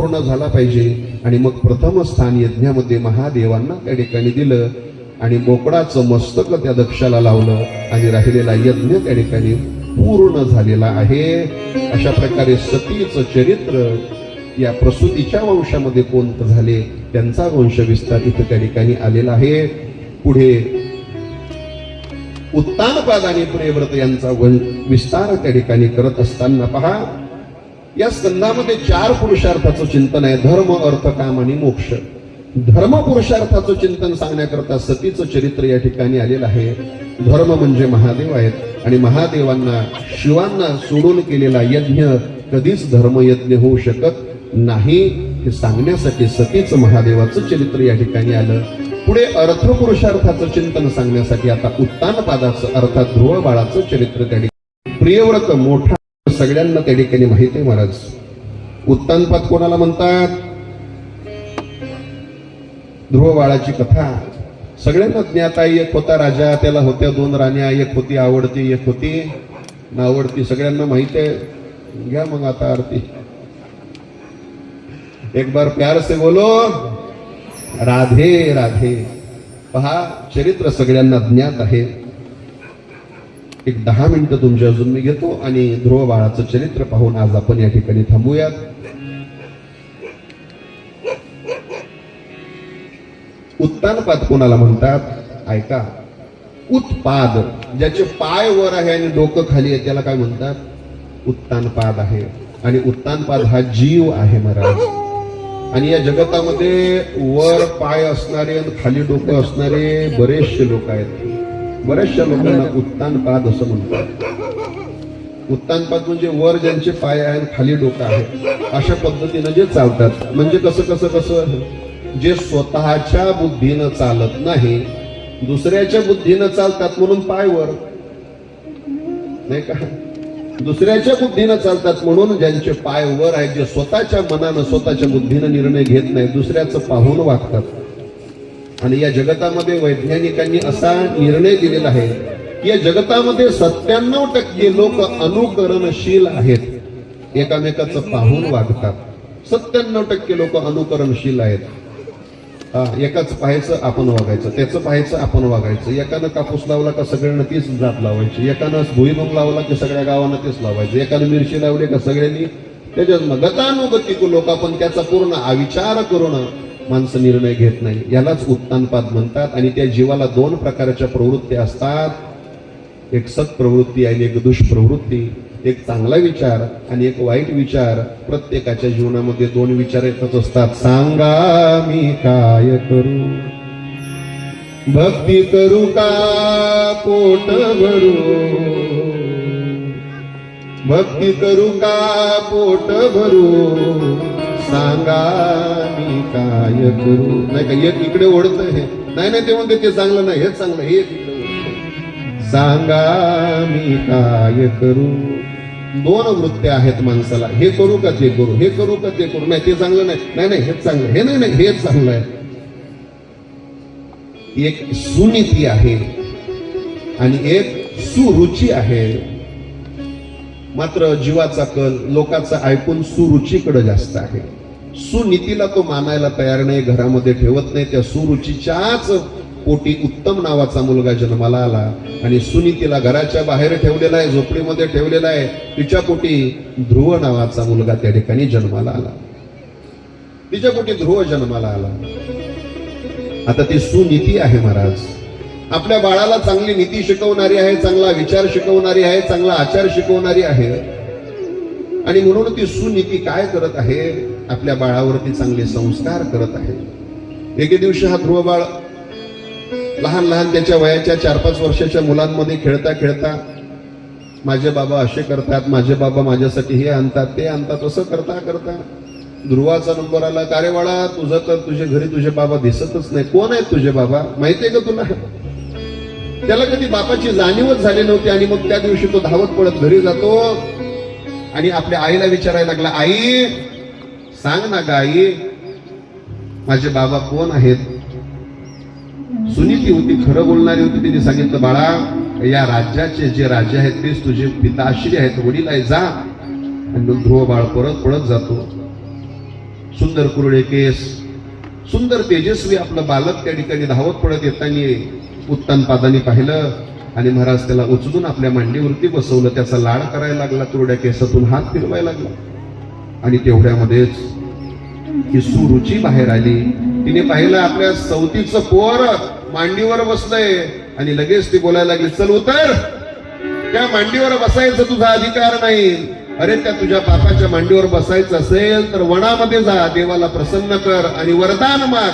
पूर्ण झाला पाहिजे. आणि मग प्रथम स्थान यज्ञामध्ये महादेवांना त्या ठिकाणी दिलं. आणि बोकडाचं मस्तक त्या दक्षाला लावलं. आणि राहिलेला यज्ञ त्या ठिकाणी पूर्ण झालेला आहे. अशा प्रकारे सतीचं चरित्र या प्रसूतीच्या वंशामध्ये कोणतं झाले त्यांचा वंश विस्तार इथं त्या ठिकाणी आलेला आहे. पुढे उत्तानपाद आणि प्रियव्रत यांचा वंश विस्तार त्या ठिकाणी करत असताना पहा. या स्कंदामध्ये चार पुरुषार्थाचं चिंतन आहे धर्म अर्थ काम आणि मोक्ष. धर्म पुरुषार्थाचं चिंतन सांगण्याकरता सतीचं चरित्र या ठिकाणी आलेलं आहे. धर्म म्हणजे महादेव आहेत आणि महादेवांना शिवांना सोडून केलेला यज्ञ कधीच धर्मयज्ञ होऊ शकत नाही. हे सांगण्यासाठी सतीचं महादेवाचं चरित्र या ठिकाणी आलं. पुढे अर्थ पुरुषार्थाचं चिंतन सांगण्यासाठी आता उत्तानपादाचं अर्थात ध्रुव बाळाचं चरित्र त्या ठिकाणी. प्रियव्रत मोठा सगळ्यांना त्या ठिकाणी माहीत आहे महाराज. उत्तानपात कोणाला म्हणतात? ध्रुव बाळाची कथा. सगळ्यांना ज्ञात आहे एक होता राजा त्याला होत्या दोन राण्या एक होती आवडती एक होती नावडती. सगळ्यांना माहीत आहे. घ्या मग आता आरती. एक बार प्यार से बोलो राधे राधे. पहा चरित्र सगळ्यांना ज्ञात आहे. एक दहा मिनिटं तुमच्या अजून मी घेतो आणि ध्रुव बाळाचं चरित्र पाहून आज आपण या ठिकाणी थांबूयात. उत्तानपाद कोणाला म्हणतात? ऐका. उत्पाद ज्याचे पाय वर आहे आणि डोकं खाली आहे त्याला काय म्हणतात? उत्तानपाद आहे. आणि उत्तानपाद हा जीव आहे महाराज. आणि या जगतामध्ये वर पाय असणारे आणि खाली डोकं असणारे बरेचसे लोक आहेत. बऱ्याचशा लोकांना उत्तानपाद असं म्हणतात. उत्तानपाद म्हणजे वर ज्यांचे पाय आहे खाली डोकं आहे अशा पद्धतीनं जे चालतात म्हणजे कसं कसं कसं? जे स्वतःच्या बुद्धीनं चालत नाही दुसऱ्याच्या बुद्धीनं चालतात म्हणून पाय वर. नाही का? दुसऱ्याच्या बुद्धीनं चालतात म्हणून ज्यांचे पाय वर आहेत जे स्वतःच्या मनानं स्वतःच्या बुद्धीनं निर्णय घेत नाही दुसऱ्याचं पाहून वागतात. आणि या जगतामध्ये वैज्ञानिकांनी असा निर्णय दिलेला आहे की या जगतामध्ये सत्त्याण्णव टक्के लोक अनुकरणशील आहेत. एकामेकाचं पाहून वागतात. सत्त्याण्णव टक्के लोक अनुकरणशील आहेत. हा, एकाच पाहायचं आपण वागायचं त्याचं पाहायचं आपण वागायचं. एकानं कापूस लावला का सगळ्यांना तीच जात लावायची. एकानं भुईमुग लावला की सगळ्या गावांना तेच लावायचं. एकानं मिरची लावली का सगळ्यांनी त्याच्यात मग गतानुगतिक लोक आपण त्याचा पूर्ण अविचार करून माणसं निर्णय घेत नाही. यालाच उत्तानपाद म्हणतात आणि त्या जीवाला दोन प्रकारच्या प्रवृत्ती असतात. एक सत्प्रवृत्ती आणि एक दुष्प्रवृत्ती. एक चांगला विचार आणि एक वाईट विचार प्रत्येकाच्या जीवनामध्ये दोन विचार येतच असतात. सांगा मी काय करू? भक्ती करू का पोट भरू भक्ती करू का पोट भरू सांगा मी काय करू? नाही का एक इकडे ओढत हे. नाही नाही ते म्हणते ते चांगलं नाही हेच चांगलं हे एक इकडे सांगा मी काय करू? दोन वृत्त्या आहेत माणसाला. हे करू का ते करू? हे करू का ते करू? नाही ते चांगलं नाही. नाही नाही हेच चांगलं हे नाही नाही हेच चांगलं आहे. एक सुनीती आहे आणि एक सुरुची आहे. मात्र जीवाचा कल लोकांचा ऐकून सुरुचीकडे जास्त आहे. सुनीतीला तो मानायला तयार नाही घरामध्ये ठेवत नाही. त्या सुरुचीच्याच पोटी उत्तम नावाचा मुलगा जन्माला आला आणि सुनीतीला घराच्या बाहेर ठेवलेला आहे झोपडीमध्ये ठेवलेला आहे. तिच्या पोटी ध्रुव नावाचा मुलगा त्या ठिकाणी जन्माला आला. तिच्या पोटी ध्रुव जन्माला आला. आता ती सुनीती आहे महाराज. आपल्या बाळाला चांगली नीती शिकवणारी आहे चांगला विचार शिकवणारी आहे चांगला आचार शिकवणारी आहे. आणि म्हणून ती सुनीती काय करत आहे? आपल्या बाळावरती चांगले संस्कार करत आहे एके दिवशी हा ध्रुव बाळ लहान लहान त्याच्या वयाच्या चार पाच वर्षाच्या मुलांमध्ये खेळता खेळता माझे बाबा असे करतात माझे बाबा माझ्यासाठी हे आणतात ते आणतात असं करता करता ध्रुवाचा नंबर आला का रे बाळा तुझं तर तुझे घरी तुझे बाबा दिसतच नाही. कोण आहेत तुझे बाबा? माहितीये का तुला? त्याला कधी बापाची जाणीवच झाली नव्हती आणि मग त्या दिवशी तो धावत पडत घरी जातो आणि आपल्या आईला विचारायला लागला आई सांग ना गाई माझे बाबा कोण आहेत? सुनीती होती खरं बोलणारी होती तिने सांगितलं बाळा या राज्याचे जे राजे आहेत तेच तुझे पिताश्री आहेत वडील आहे जा. आणि ध्रुव बाळ परत पळत जातो. सुंदर कुरळे केस. सुंदर तेजस्वी आपलं बालक त्या ठिकाणी धावत पडत येताना उत्तानपादाने पाहिलं आणि महाराज त्याला उचलून आपल्या मांडीवरती बसवलं. त्याचा लाड करायला लागला तुरड्या केसातून हात फिरवायला लागला. आणि तेवढ्यामध्येच ही सुरुची बाहेर आली. तिने पाहिलं आपल्या सवतीचं पोर मांडीवर बसलंय. आणि लगेच ती बोलायला लागली चल उतर. त्या मांडीवर बसायचं तुझा अधिकार नाही. अरे त्या तुझ्या बापाच्या मांडीवर बसायचं असेल तर वनामध्ये जा देवाला प्रसन्न कर आणि वरदान माग.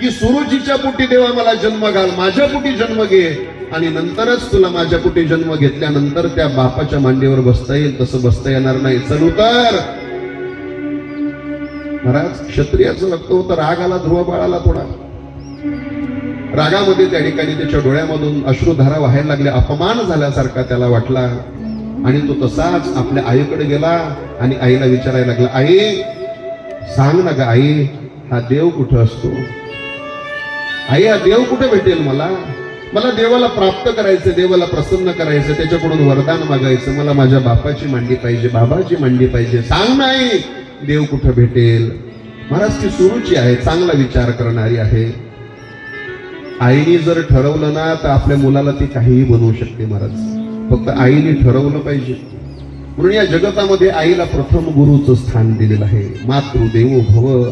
की सुरुचीच्या पोटी देवा मला जन्म घाल माझ्या पोटी जन्म घे. आणि नंतरच तुला माझ्या पोटी जन्म घेतल्यानंतर त्या बापाच्या मांडीवर बसता येईल तसं बसता येणार नाही. चल उतर. महाराज क्षत्रियाचं रक्त होतं. राग आला ध्रुव बाळाला थोडा. रागामध्ये त्या ठिकाणी त्याच्या डोळ्यामधून अश्रुधारा व्हायला लागल्या. अपमान झाल्यासारखा त्याला वाटला. आणि तो तसाच आपल्या आईकडे गेला आणि आईला विचारायला लागला आई सांग ना ग आई हा देव कुठं असतो? आई हा देव कुठे भेटेल मला? मला देवाला प्राप्त करायचं देवाला प्रसन्न करायचं त्याच्याकडून वरदान मागायचं मला माझ्या बापाची मांडी पाहिजे बाबाची मांडी पाहिजे. सांग नाही देव कुठं भेटेल? महाराज ती सुरुची आहे चांगला विचार करणारी आहे. आईने जर ठरवलं ना तर आपल्या मुलाला ती काहीही बनवू शकते महाराज. फक्त आईने ठरवलं पाहिजे. म्हणून या जगतामध्ये आईला प्रथम गुरुचं स्थान दिलेलं आहे. मातृदेवो भव.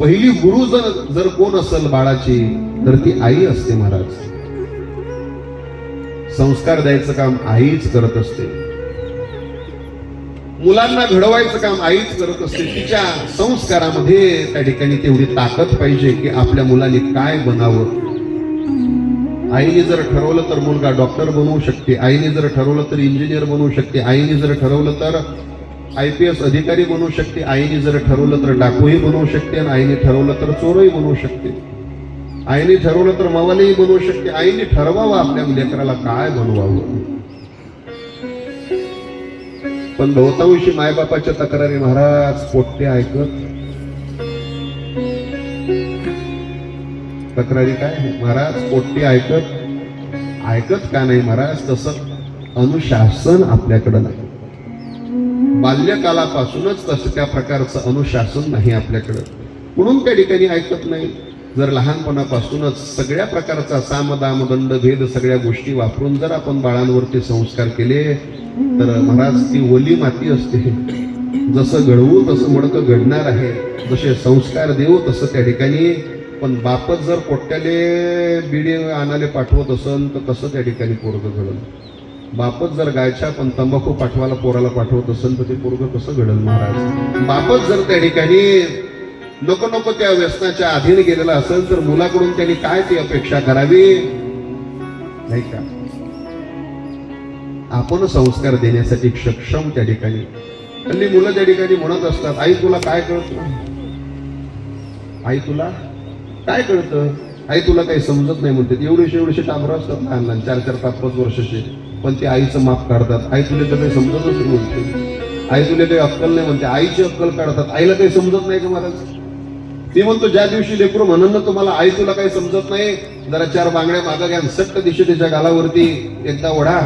पहिली गुरु जर जर कोण असेल बाळाची तर ती आई असते महाराज. संस्कार द्यायचं काम आईच करत असते. मुलांना घडवायचं काम आईच करत असते तिच्या संस्कारामध्ये त्या ठिकाणी तेवढी ताकद पाहिजे की आपल्या मुलाने काय बनावं. आईने जर ठरवलं तर मुलगा डॉक्टर बनवू शकते आईने जर ठरवलं तर इंजिनियर बनवू शकते आईने जर ठरवलं तर आय पी एस अधिकारी बनवू शकते आईने जर ठरवलं तर डाकूही बनवू शकते आणि आईने ठरवलं तर चोरही बनवू शकते. आईने ठरवलं तर मवालीही बनवू शकते आईने ठरवावं आपल्या लेकराला काय बनवावं. पण बहुतांशी मायबापाच्या तक्रारी महाराज पोट्टे ऐकत. तक्रारी काय? महाराज पोट्टे ऐकत. ऐकत का नाही महाराज? तसं अनुशासन आपल्याकडं नाही. बाल्यकालापासूनच तसं त्या प्रकारचं अनुशासन नाही आपल्याकडं. म्हणून त्या ठिकाणी ऐकत नाही. जर लहानपणापासूनच सगळ्या प्रकारचा सामदाम दंड भेद सगळ्या गोष्टी वापरून जर आपण बाळांवरती संस्कार केले तर महाराज ती ओली माती असते. जसं घडवू तसं मडकं घडणार आहे. जसे संस्कार देऊ तसं त्या ठिकाणी. पण बापच जर पोट्याले बिडी आणाले पाठवत असन तर कसं त्या ठिकाणी पोरगं घडल बापच जर गायच्या पण तंबाखू पाठवायला पोराला पाठवत असेल तर ते पोरगं कसं घडल महाराज? बापच जर त्या ठिकाणी नको नको त्या व्यसनाच्या अधीन गेलेला असेल तर मुलाकडून त्यांनी काय ती अपेक्षा करावी? नाही का? आपण संस्कार देण्यासाठी सक्षम त्या ठिकाणी. हल्ली मुलं त्या ठिकाणी म्हणत असतात आई तुला काय कळतं? आई तुला काय कळतं? आई तुला काही समजत नाही म्हणते एवढेशे एवढेशे टाबरं असतात लहान लहान चार चार पाच पाच वर्षाचे. पण ते आईचं माप काढतात. आई तुला तर काही समजतच नाही म्हणते. आई तुला काही अक्कल नाही म्हणते. आईची अक्कल काढतात. आईला काही समजत नाही का महाराज? ते म्हणतो ज्या दिवशी लेकरू म्हणून ना तुम्हाला आई तुला काही समजत नाही जरा चार बांगड्या मागं घ्या सट्ट दिशे त्याच्या गालावरती एकदा ओढा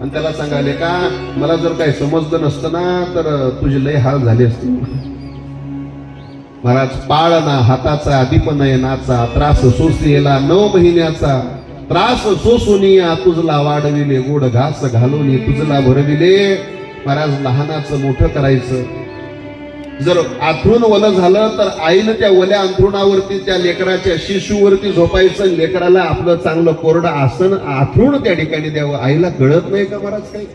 आणि त्याला सांगाले का मला जर काही समजलं नसतं ना तर तुझे लय हाल झाले असते. महाराज पाळना हाताचा दीपनयनाचा त्रास सोसलेला नऊ महिन्याचा त्रास सोसुनी तुझला वाढविले गोड घास घालून तुझला भरविले. महाराज लहानाचं मोठं करायचं. जर आथरून वलं झालं तर आईनं त्या वल्या अंथरुणावरती त्या लेकराच्या शिशूवरती झोपायचं लेकराला आपलं चांगलं कोरडं आसन आथरून त्या ठिकाणी द्यावं. आईला कळत नाही का महाराज काही?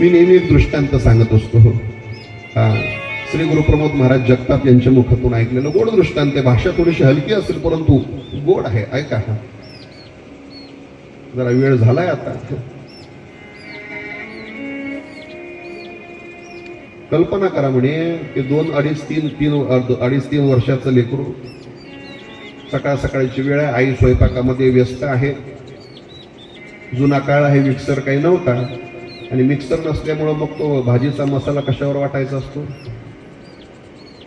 मी नेहमी दृष्टांत सांगत असतो. हा श्री गुरुप्रमोद महाराज जगताप यांच्या मुखातून ऐकलेलं गोड दृष्टांत आहे. भाषा थोडीशी हलकी असेल परंतु गोड आहे. ऐका. हा जरा वेळ झालाय आता. कल्पना करा म्हणे की दोन अडीच तीन तीन अडीच तीन वर्षाचं लेकरू. सकाळ सकाळची वेळ आहे आई स्वयंपाकामध्ये व्यस्त आहे. जुना काळ आहे मिक्सर काही नव्हता. आणि मिक्सर नसल्यामुळं मग तो भाजीचा मसाला कशावर वाटायचा असतो?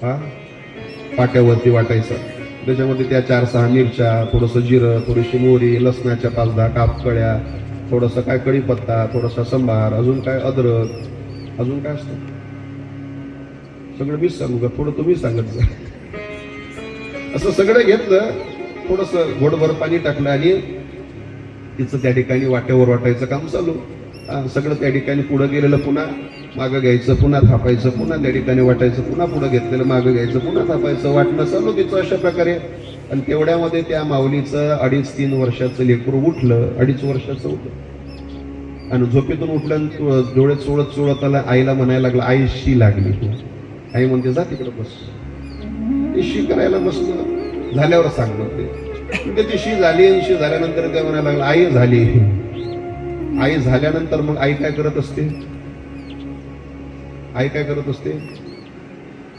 हा? पाट्यावरती वाटायचा. त्याच्यामध्ये त्या चार सहा मिरच्या थोडंसं जिरं थोडीशी मोरी लसणाच्या पाच दहा कापकळ्या थोडंसं काय कढीपत्ता थोडासा सांबार अजून काय अद्रक अजून काय असतं? सगळं मीच सांगू का? थोडं तुम्ही सांगत जा. असं सगळं घेतलं थोडस घोडभर पाणी टाकलं आणि तिचं त्या ठिकाणी वाट्यावर वाटायचं काम चालू. सगळं त्या ठिकाणी पुढं गेलेलं पुन्हा मागं घ्यायचं पुन्हा थापायचं पुन्हा त्या ठिकाणी वाटायचं पुन्हा पुढं घेतलेलं मागं घ्यायचं पुन्हा थापायचं वाटणं चालू तिचं अशा प्रकारे. आणि तेवढ्यामध्ये त्या माऊलीचं अडीच तीन वर्षाचं लेकरू उठलं अडीच वर्षाचं उठलं. आणि झोपेतून उठलं आणि डोळे चोळत चोळत आला आईला म्हणायला लागला आईशी लागली तू. आई म्हणते जा तिकडे बस. ती शी करायला बसलं झाल्यावर सांगलं ते. म्हणजे ती त्याची शी झाली आणि शी झाल्यानंतर काय म्हणायला लागलं आई झाली. आई झाल्यानंतर मग आई काय करत असते? आई काय करत असते?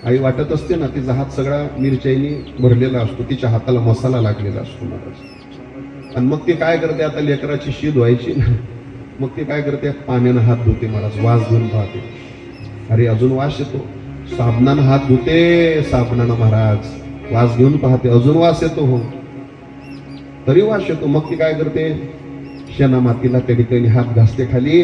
आई वाटत असते ना तिचा हात सगळा मिरच्यानी भरलेला असतो तिच्या हाताला मसाला लागलेला असतो महाराज आणि मग ती काय करते आता लेकराची शी धुवायची ना मग ती काय करते पाण्यानं हात धुते महाराज वास घेऊन पाहते. अरे अजून वास येतो. साबणानं हात धुते साबणानं महाराज. वास घेऊन पाहते. अजून वास येतो हो. तरी वास येतो. मग ती काय करते? शेणा मातीला त्या हात घासते खाली.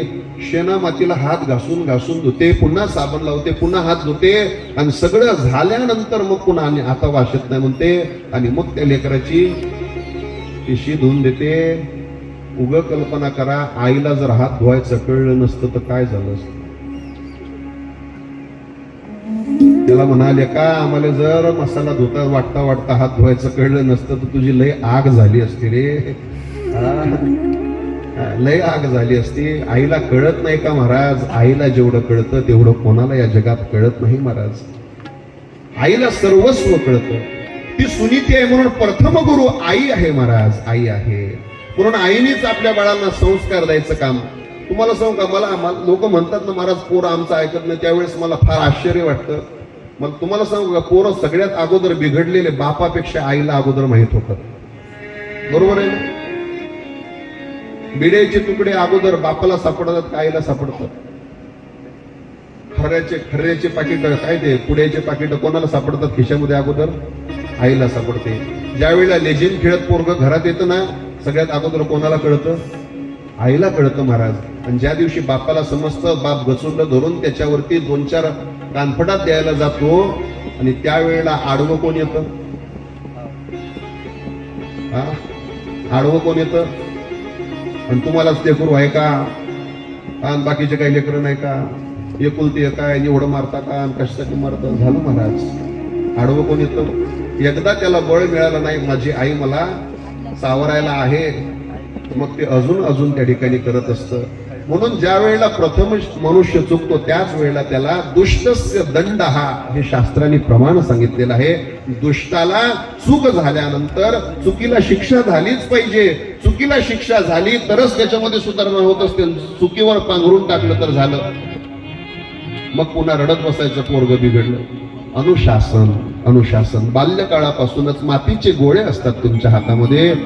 शेणा मातीला हात घासून घासून धुते. पुन्हा साबण लावते पुन्हा हात धुते. आणि सगळं झाल्यानंतर मग पुन्हा आणि आता वास येत नाही म्हणते. आणि मग त्या लेकराची पिशी धुवून देते. उग कल्पना करा आईला जर हात धुवायचं कळलं नसतं तर काय झालं असतं? त्याला म्हणाले का आम्हाला जर मसाला धुता वाटता वाटता हात धुवायचं कळलं नसतं तर तुझी लय आग झाली असती रे. लय आग झाली असती. आईला कळत नाही का महाराज? आईला जेवढं कळतं तेवढं कोणाला या जगात कळत नाही महाराज? आईला सर्वस्व कळतं. ती सुनीती आहे म्हणून प्रथम गुरु आई आहे महाराज आई आहे. म्हणून आईनेच आपल्या बाळांना संस्कार द्यायचं काम. तुम्हाला सांगू का? मला लोक म्हणतात ना महाराज पोरं आमचं ऐकत नाही. त्यावेळेस मला फार आश्चर्य वाटतं. मग तुम्हाला सांगू का पोरं सगळ्यात अगोदर बिघडलेले बापापेक्षा आईला अगोदर माहीत होतात बरोबर आहे बिड्याचे तुकडे अगोदर बापाला सापडतात का आईला सापडतात. खऱ्याचे खऱ्याचे पाकिट काय ते? पुड्याचे पाकिट कोणाला सापडतात खिशामध्ये अगोदर? आईला सापडते. ज्यावेळेला लेझिम खेळत पोरग घरात येतं ना सगळ्यात अगोदर कोणाला कळतं? आईला कळतं महाराज. आणि ज्या दिवशी बापाला समजतं बाप घसुरलं धरून त्याच्यावरती दोन चार कानफटात द्यायला जातो आणि त्यावेळेला आडवं कोण येतं? हा? आडवं कोण येतं? आणि तुम्हालाच लेकरू आहे का? आणि बाकीचे काही लेकरं नाही का? एकुलती एक काय एवढं मारता का? आणि कशासाठी मारता? झालं महाराज. आडवं कोण येतं? एकदा त्याला बळ मिळालं नाही माझी आई मला सावरायला आहे. मग ते अजून अजून त्या ठिकाणी करत असतं. म्हणून ज्या वेळेला प्रथम मनुष्य चुकतो त्याच वेळेला त्याला दुष्टस्य दंड हा हे शास्त्राने प्रमाण सांगितलेलं आहे. दुष्टाला चूक झाल्यानंतर चुकीला शिक्षा झालीच पाहिजे. चुकीला शिक्षा झाली तरच त्याच्यामध्ये सुधारणा होत असते. चुकीवर पांघरून टाकलं तर झालं. मग पुन्हा रडत बसायचं पोरग बिघडलं. अनुशासन अनुशासन. बाल्यकाळापासूनच मातीचे गोळे असतात तुमच्या हातामध्ये.